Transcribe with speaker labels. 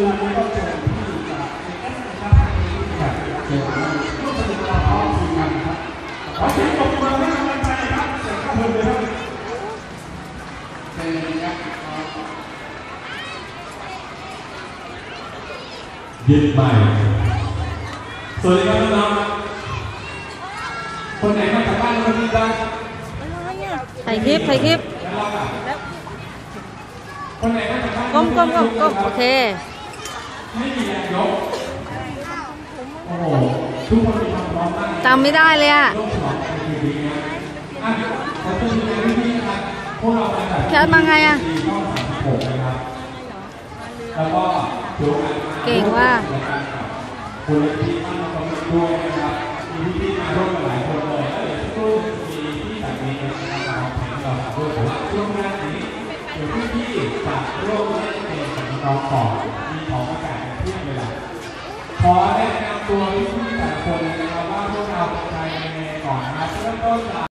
Speaker 1: ยน
Speaker 2: ขึ้นมาได้เลยพี่เองที่เกิดจากอยากรู้อะไรนะโอเคเปิดแล้วก็ไม่รู้เป็นอะไรสำหรับทุกเดือนนี้ก็เจอที่จากเอ็กซ์นะครับจากเจอร่วมสนุกกับพ่อทีมงานครับขอเสียงปรบมือให้กำลังใจครับเสียงข้ามือเลยครับเป็นยังไงครับ
Speaker 3: เย็นใหม่สวัสดีครับน้องคนไหนมาจากบ้านคนนี้บ้าง
Speaker 4: ถ่ายคลิปถ่ายคลิป
Speaker 3: คนไหนมาจากบ้าน
Speaker 4: ก้มก้มก้มก้มโอเค
Speaker 3: ไม่มีแรงยก โอ้โห ทุกคนมีความพร้อมมาก
Speaker 4: จำไม่ได้เลยอะ
Speaker 3: โลกฉลองเป็นทีวีนะอะขอบคุณในพี่ๆนะครับ พวกเรามาจาก
Speaker 4: แคทมาไงอะ
Speaker 3: ดีช่องสามสิบหกนะครับ แล้วก็ถือโอกาสมา
Speaker 4: เก่งว่ะ
Speaker 3: รายการกับคุณเลที่ท่านมาคอมเมนต์ด้วยนะครับ มีพี่ๆมาร่วมกันหลายคนเลยแล้วเดี๋ยวสักครู่มีพี่แบบนี้นะครับมาร้องเพลงให้เราฟังด้วยแต่ว่าช่วงแรกนี้เดี๋ยวพี่ๆจะร่วมเล่นเกมกับน้องๆก่อนมีของมาแจกกัน เพียบเลยล่ะขอแนะนำตัวพี่ๆแต่ละคนเลยนะครับว่าพวกเราเป็นใครยังไงก่อนนะครับเริ่มต้นจาก